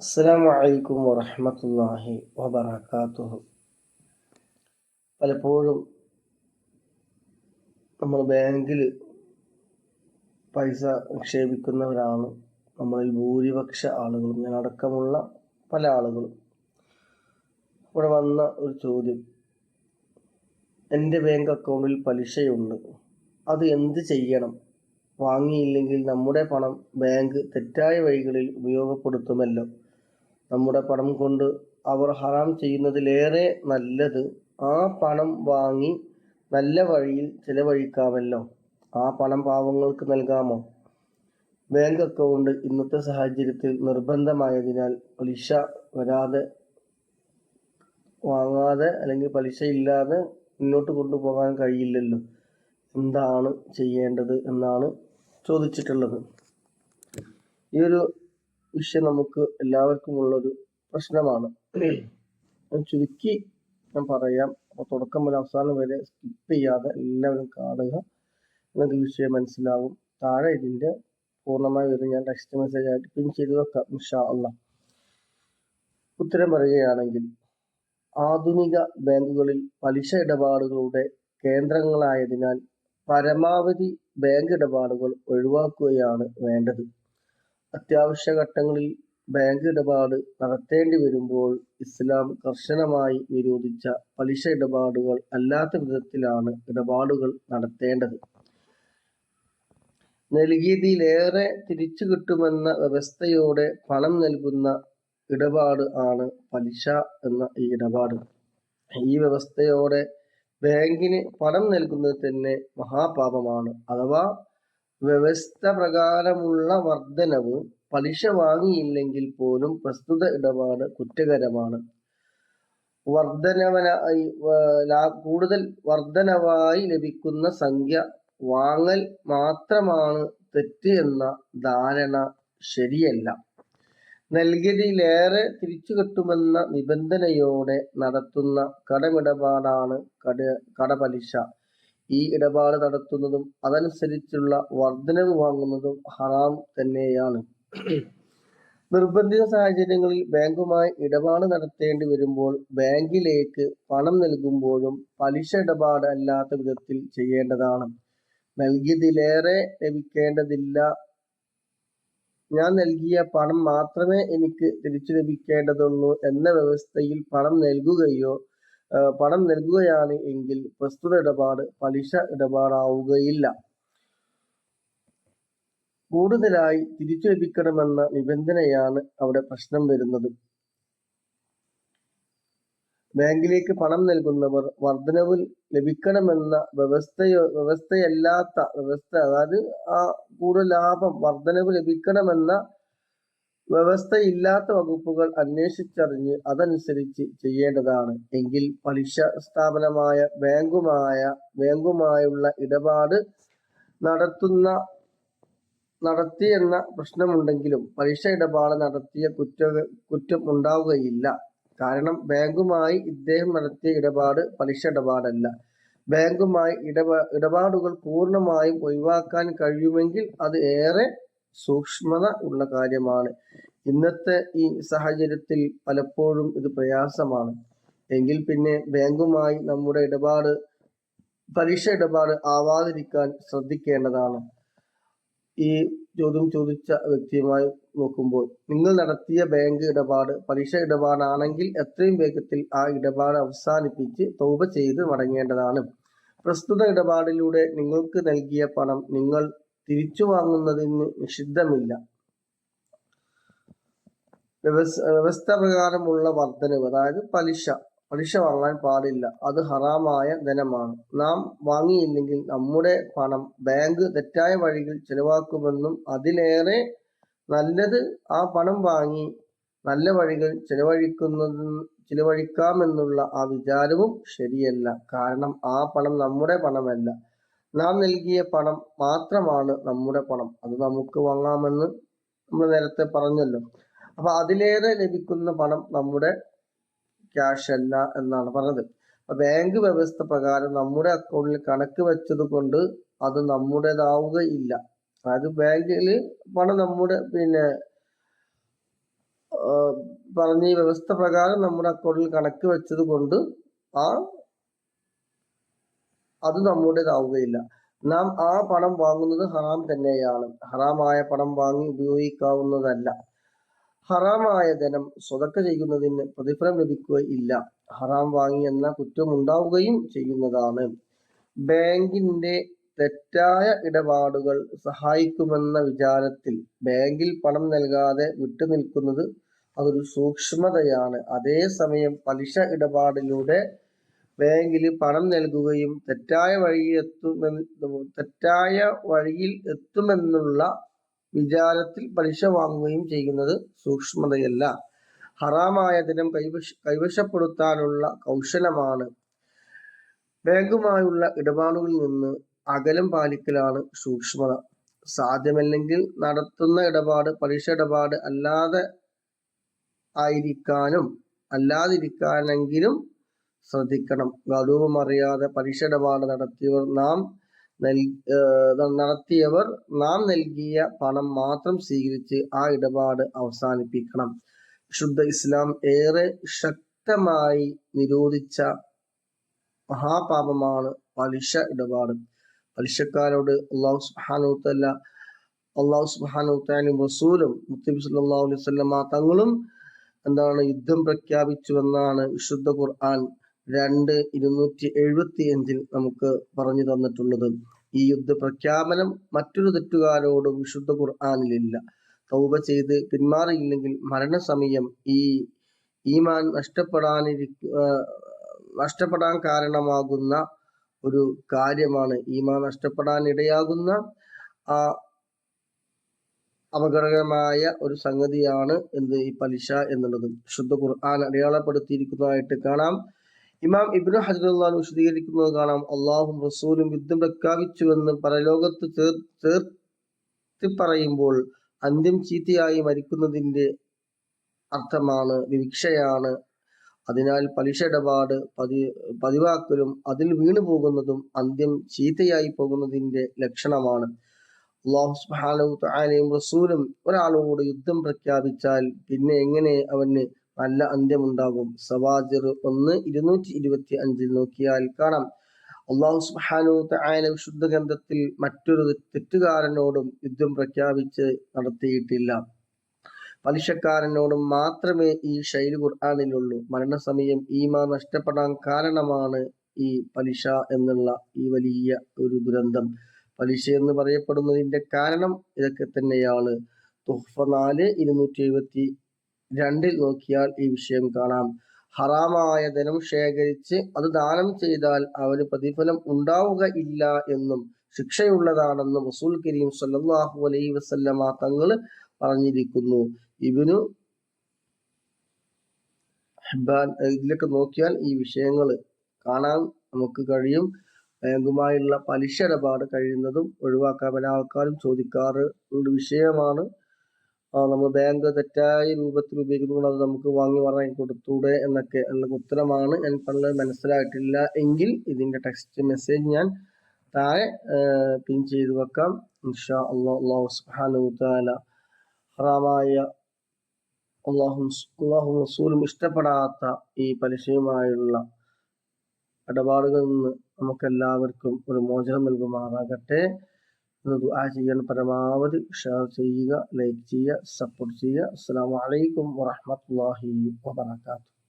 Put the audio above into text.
അസ്സാം വലൈക്കും വറഹമത്തല്ലാഹി വബർക്കാത്തുഹു പലപ്പോഴും നമ്മൾ ബാങ്കിൽ പൈസ നിക്ഷേപിക്കുന്നവരാണ്. നമ്മളിൽ ഭൂരിപക്ഷ ആളുകളും ഞാൻ അടക്കമുള്ള പല ആളുകളും. ഇവിടെ വന്ന ഒരു ചോദ്യം. എന്റെ ബാങ്ക് അക്കൗണ്ടിൽ പലിശയുണ്ട്. അത് എന്ത് ചെയ്യണം? വാങ്ങിയില്ലെങ്കിൽ നമ്മുടെ പണം ബാങ്ക് തെറ്റായ വഴികളിൽ ഉപയോഗപ്പെടുത്തുമല്ലോ. നമ്മുടെ പണം കൊണ്ട് അവർ ഹറാം ചെയ്യുന്നതിലേറെ നല്ലത് ആ പണം വാങ്ങി നല്ല വഴിയിൽ ചിലവഴിക്കാമല്ലോ. ആ പണം പാവങ്ങൾക്ക് നൽകാമോ? ബാങ്ക് അക്കൗണ്ട് ഇന്നത്തെ സാഹചര്യത്തിൽ നിർബന്ധമായതിനാൽ പലിശ വരാതെ വാങ്ങാതെ അല്ലെങ്കിൽ പലിശ ഇല്ലാതെ മുന്നോട്ട് കൊണ്ടുപോകാൻ കഴിയില്ലല്ലോ. എന്താണ് ചെയ്യേണ്ടത് എന്നാണ് ചോദിച്ചിട്ടുള്ളത്. ഈ ഒരു വിഷയം നമുക്ക് എല്ലാവർക്കും ഉള്ളൊരു പ്രശ്നമാണ്. ചുരുക്കി ഞാൻ പറയാം. അപ്പോൾ തുടക്കം മുതൽ അവസാനം വരെ സ്കിപ്പ് ചെയ്യാതെ എല്ലാവരും കാണുക. നിങ്ങൾക്ക് വിഷയം മനസ്സിലാവും. താഴെ ഇതിന്റെ പൂർണമായ വിവരം ഞാൻ ടെക്സ്റ്റ് മെസ്സേജ് ആയിട്ട് പിൻ ചെയ്ത് വെക്കാം ഇൻഷാ അല്ല ഉത്തരം പറയുകയാണെങ്കിൽ ആധുനിക ബാങ്കുകളിൽ പലിശ ഇടപാടുകളുടെ കേന്ദ്രങ്ങളായതിനാൽ പരമാവധി ബാങ്ക് ഇടപാടുകൾ ഒഴിവാക്കുകയാണ് വേണ്ടത്. അത്യാവശ്യ ഘട്ടങ്ങളിൽ ബാങ്ക് ഇടപാട് നടത്തേണ്ടി വരുമ്പോൾ ഇസ്ലാം കർശനമായി നിരോധിച്ച പലിശ ഇടപാടുകൾ അല്ലാത്ത വിധത്തിലാണ് ഇടപാടുകൾ നടത്തേണ്ടത്. നൽകിയതിലേറെ തിരിച്ചു കിട്ടുമെന്ന വ്യവസ്ഥയോടെ പണം നൽകുന്ന ഇടപാട് ആണ് പലിശ എന്ന ഈ ഇടപാട്. ഈ വ്യവസ്ഥയോടെ ബാങ്കിന് പണം നൽകുന്നത് തന്നെ മഹാപാപമാണ്. അഥവാ വ്യവസ്ഥ പ്രകാരമുള്ള വർധനവ് പലിശ വാങ്ങിയില്ലെങ്കിൽ പോലും പ്രസ്തുത ഇടപാട് കുറ്റകരമാണ്. വർധനവന കൂടുതൽ വർധനവായി ലഭിക്കുന്ന സംഖ്യ വാങ്ങൽ മാത്രമാണ് തെറ്റ് എന്ന ധാരണ ശരിയല്ല. നൽകിയതിലേറെ തിരിച്ചു കിട്ടുമെന്ന നിബന്ധനയോടെ നടത്തുന്ന കടമിടപാടാണ് കട കടപലിശ. ഈ ഇടപാട് നടത്തുന്നതും അതനുസരിച്ചുള്ള വർധനവ് വാങ്ങുന്നതും ഹറാം തന്നെയാണ്. നിർബന്ധിത സാഹചര്യങ്ങളിൽ ബാങ്കുമായി ഇടപാട് നടത്തേണ്ടി വരുമ്പോൾ ബാങ്കിലേക്ക് പണം നൽകുമ്പോഴും പലിശ ഇടപാട് അല്ലാത്ത വിധത്തിൽ ചെയ്യേണ്ടതാണ്. നൽകിയതിലേറെ ലഭിക്കേണ്ടതില്ല. ഞാൻ നൽകിയ പണം മാത്രമേ എനിക്ക് തിരിച്ചു ലഭിക്കേണ്ടതുള്ളൂ എന്ന വ്യവസ്ഥയിൽ പണം നൽകുകയോ പണം നൽകുകയാണ് എങ്കിൽ പ്രസ്തുത ഇടപാട് പലിശ ഇടപാടാവുകയില്ല. കൂടുതലായി തിരിച്ചു ലഭിക്കണമെന്ന നിബന്ധനയാണ് അവിടെ പ്രശ്നം വരുന്നത്. ബാങ്കിലേക്ക് പണം നൽകുന്നവർ വർധനവ് ലഭിക്കണമെന്ന വ്യവസ്ഥയോ വ്യവസ്ഥയല്ലാത്ത വ്യവസ്ഥ അതായത് ആ കൂടുതൽ ലാഭം വർധനവ് ലഭിക്കണമെന്ന വ്യവസ്ഥയില്ലാത്ത വകുപ്പുകൾ അന്വേഷിച്ചറിഞ്ഞ് അതനുസരിച്ച് ചെയ്യേണ്ടതാണ്. എങ്കിൽ പലിശ സ്ഥാപനമായ ബാങ്കുമായ ബാങ്കുമായുള്ള ഇടപാട് നടത്തുന്ന നടത്തി എന്ന പ്രശ്നമുണ്ടെങ്കിലും പലിശ ഇടപാട് നടത്തിയ കുറ്റ കുറ്റം ഉണ്ടാവുകയില്ല. കാരണം ബാങ്കുമായി ഇദ്ദേഹം നടത്തിയ ഇടപാട് പലിശ ഇടപാടല്ല. ബാങ്കുമായി ഇടപാ ഇടപാടുകൾ പൂർണമായും ഒഴിവാക്കാൻ കഴിയുമെങ്കിൽ അത് ഏറെ സൂക്ഷ്മത ഉള്ള കാര്യമാണ്. ഇന്നത്തെ ഈ സാഹചര്യത്തിൽ പലപ്പോഴും ഇത് പ്രയാസമാണ്. എങ്കിൽ പിന്നെ ബാങ്കുമായി നമ്മുടെ ഇടപാട് പലിശ ഇടപാട് ആവാതിരിക്കാൻ ശ്രദ്ധിക്കേണ്ടതാണ്. ഈ ചോദ്യം ചോദിച്ച വ്യക്തിയുമായി നോക്കുമ്പോൾ നിങ്ങൾ നടത്തിയ ബാങ്ക് ഇടപാട് പലിശ ഇടപാടാണെങ്കിൽ എത്രയും വേഗത്തിൽ ആ ഇടപാട് അവസാനിപ്പിച്ച് തൗബ ചെയ്ത് മടങ്ങേണ്ടതാണ്. പ്രസ്തുത ഇടപാടിലൂടെ നിങ്ങൾക്ക് നൽകിയ പണം നിങ്ങൾ തിരിച്ചു വാങ്ങുന്നതിന് നിഷിദ്ധമില്ല. വ്യവസ്ഥ പ്രകാരമുള്ള വർധനവ് അതായത് പലിശ പലിശ വാങ്ങാൻ പാടില്ല. അത് ഹറാമായ ധനമാണ്. നാം വാങ്ങിയില്ലെങ്കിൽ നമ്മുടെ പണം ബാങ്ക് തെറ്റായ വഴികൾ ചെലവാക്കുമെന്നും അതിലേറെ നല്ലത് ആ പണം വാങ്ങി നല്ല വഴികൾ ചെലവഴിക്കുന്നത് ചിലവഴിക്കാമെന്നുള്ള ആ വിചാരവും ശരിയല്ല. കാരണം ആ പണം നമ്മുടെ പണമല്ല. നാം നൽകിയ പണം മാത്രമാണ് നമ്മുടെ പണം. അത് നമുക്ക് വാങ്ങാമെന്ന് നമ്മൾ നേരത്തെ പറഞ്ഞല്ലോ. അപ്പൊ അതിലേറെ ലഭിക്കുന്ന പണം നമ്മുടെ ക്യാഷ് അല്ല എന്നാണ് പറഞ്ഞത്. അപ്പൊ ബാങ്ക് വ്യവസ്ഥ പ്രകാരം നമ്മുടെ അക്കൗണ്ടിൽ കണക്ക് വെച്ചത് കൊണ്ട് അത് നമ്മുടേതാവുകയില്ല അതായത് ബാങ്കിൽ പണം നമ്മുടെ പിന്നെ പറഞ്ഞ ഈ വ്യവസ്ഥ പ്രകാരം നമ്മുടെ അക്കൗണ്ടിൽ കണക്ക് വെച്ചത് കൊണ്ട് ആ അത് നമ്മുടേതാവുകയില്ല. നാം ആ പണം വാങ്ങുന്നത് ഹറാം തന്നെയാണ്. ഹറാമായ പണം വാങ്ങി ഉപയോഗിക്കാവുന്നതല്ല. ഹറാമായ ധനം സ്വതക്ക ചെയ്യുന്നതിന് പ്രതിഫലം ലഭിക്കുകയില്ല ഹറാം വാങ്ങി എന്ന കുറ്റം ഉണ്ടാവുകയും ചെയ്യുന്നതാണ്. ബാങ്കിന്റെ തെറ്റായ ഇടപാടുകൾ സഹായിക്കുമെന്ന വിചാരത്തിൽ ബാങ്കിൽ പണം നൽകാതെ വിട്ടുനിൽക്കുന്നത് അതൊരു സൂക്ഷ്മതയാണ്. അതേസമയം പലിശ ഇടപാടിലൂടെ ബാങ്കിൽ പണം നൽകുകയും തെറ്റായ വഴിയിൽ എത്തുമെന്ന് തെറ്റായ വഴിയിൽ എത്തുമെന്നുള്ള വിചാരത്തിൽ പലിശ വാങ്ങുകയും ചെയ്യുന്നത് സൂക്ഷ്മതയല്ല. ഹറാമായ ദിനം കൈവശ കൈവശപ്പെടുത്താനുള്ള കൗശലമാണ്. ബാങ്കുമായുള്ള ഇടപാടുകളിൽ നിന്ന് അകലം പാലിക്കലാണ് സൂക്ഷ്മത. സാധ്യമല്ലെങ്കിൽ നടത്തുന്ന ഇടപാട് പലിശ ഇടപാട് അല്ലാതെ ആയിരിക്കാനും അല്ലാതിരിക്കാനെങ്കിലും ശ്രദ്ധിക്കണം. ഗൗരവം അറിയാതെ ഇടപാട് നടത്തിയവർ നാം നടത്തിയവർ നാം നൽകിയ പണം മാത്രം സ്വീകരിച്ച് ആ ഇടപാട് അവസാനിപ്പിക്കണം. ശുദ്ധ ഇസ്ലാം ഏറെ ശക്തമായി നിരോധിച്ച മഹാപാപമാണ് പലിശ ഇടപാട്. പലിശക്കാരോട് അള്ളാഹു സുഹാനുത്തല്ല അള്ളാഹു സുഹാനുത്താനും റസൂലും മുത്തബി സല്ലാ അലൈഹി സ്വല്ലമ്മ തങ്ങളും എന്താണ് യുദ്ധം പ്രഖ്യാപിച്ചുവെന്നാണ് വിശുദ്ധ ഖുർആൻ രണ്ട് ഇരുന്നൂറ്റി എഴുപത്തി അഞ്ചിൽ നമുക്ക് പറഞ്ഞു തന്നിട്ടുള്ളത്. ഈ യുദ്ധ പ്രഖ്യാപനം മറ്റൊരു തെറ്റുകാരോടും വിശുദ്ധ ഖുർആാനിലില്ല. തൗബ ചെയ്ത് പിന്മാറിയില്ലെങ്കിൽ മരണസമയം ഈ ഈമാൻ നഷ്ടപ്പെടാനിരിക്ക നഷ്ടപ്പെടാൻ കാരണമാകുന്ന ഒരു കാര്യമാണ്. ഈമാൻ നഷ്ടപ്പെടാൻ ഇടയാകുന്ന ആ അപകടകരമായ ഒരു സംഗതിയാണ് എന്ത് ഈ പലിശ എന്നുള്ളത്. ശുദ്ധ ഖുർആൻ അടയാളപ്പെടുത്തിയിരിക്കുന്നതായിട്ട് കാണാം. ഇമാം ഇബ്നു ഹജറുല്ലാൻ വിശദീകരിക്കുന്നത് കാണാം. അള്ളാഹും റസൂലും യുദ്ധം പ്രഖ്യാപിച്ചുവെന്ന് പരലോകത്ത് ചേർ ചേർത്തി പറയുമ്പോൾ അന്ത്യം ചീത്തയായി മരിക്കുന്നതിന്റെ അർത്ഥമാണ് വിവിക്ഷയാണ്. അതിനാൽ പലിശ ഇടപാട് പതി പതിവാക്കലും അതിൽ വീണു പോകുന്നതും അന്ത്യം ചീത്തയായി പോകുന്നതിന്റെ ലക്ഷണമാണ്. അള്ളാഹു തആലയും റസൂലും ഒരാളോട് യുദ്ധം പ്രഖ്യാപിച്ചാൽ പിന്നെ എങ്ങനെ അവന് നല്ല അന്ത്യമുണ്ടാകും. സവാജിർ ഒന്ന് ഇരുന്നൂറ്റി ഇരുപത്തി അഞ്ചിൽ നോക്കിയാൽ കാണാം. അള്ളാഹു സുബാനു തായന വിശുദ്ധ ഗ്രന്ഥത്തിൽ മറ്റൊരു തെറ്റുകാരനോടും യുദ്ധം പ്രഖ്യാപിച്ച് നടത്തിയിട്ടില്ല. പലിശക്കാരനോടും മാത്രമേ ഈ ശൈലി ഖുർആാനിലുള്ളൂ. മരണസമയം ഈമാ നഷ്ടപ്പെടാൻ കാരണമാണ് ഈ പലിശ എന്നുള്ള ഈ വലിയ ഒരു ദുരന്തം. പലിശ എന്ന് പറയപ്പെടുന്നതിന്റെ കാരണം ഇതൊക്കെ തന്നെയാണ്. തുഹ്ഫ നാല് ഇരുന്നൂറ്റി എഴുപത്തി രണ്ടിൽ നോക്കിയാൽ ഈ വിഷയം കാണാം. ഹറാമായ ധനം ശേഖരിച്ച് അത് ദാനം ചെയ്താൽ അവന് പ്രതിഫലം ഉണ്ടാവുക ഇല്ല എന്നും ശിക്ഷയുള്ളതാണെന്നും റസൂൽ കരീം സല്ലാഹു അലൈ വസല്ലമ തങ്ങൾ പറഞ്ഞിരിക്കുന്നു. ഇവനു ഹിബാൻ ഇതിലൊക്കെ നോക്കിയാൽ ഈ വിഷയങ്ങൾ കാണാൻ നമുക്ക് കഴിയും. ബാങ്കുമായുള്ള പലിശ ഇടപാട് കഴിയുന്നതും ഒഴിവാക്കാൻ പല ആൾക്കാരും ചോദിക്കാറ് ഒരു വിഷയമാണ്. നമ്മൾ ബാങ്ക് തെറ്റായ രൂപത്തിൽ ഉപയോഗിക്കുന്നത് അത് നമുക്ക് വാങ്ങി വാങ്ങി കൊടുത്തൂടെ എന്നൊക്കെ ഉള്ള ഉത്തരമാണ്. ഞാൻ പണ്ട് മനസ്സിലായിട്ടില്ല എങ്കിൽ ഇതിന്റെ ടെക്സ്റ്റ് മെസ്സേജ് ഞാൻ താഴെ പിൻ ചെയ്ത് വെക്കാം. ഇൻഷാ അള്ളാഹ് അള്ളാഹു സുബ്ഹാനഹു തആല ഹറാമായ അള്ളാഹു അള്ളാഹു റസൂലും ഇഷ്ടപ്പെടാത്ത ഈ പലിശയുമായുള്ള ഇടപാടുകളിൽ നിന്ന് നമുക്കെല്ലാവർക്കും ഒരു മോചനം നൽകുമാറാകട്ടെ. ദുആ ചെയ്യാൻ പരമാവധി ഷെയർ ചെയ്യുക ലൈക്ക് ചെയ്യുക സപ്പോർട്ട് ചെയ്യുക. അസ്സാം വലൈക്കും വറഹമത്തല്ലാഹി വാബർക്കാത്തു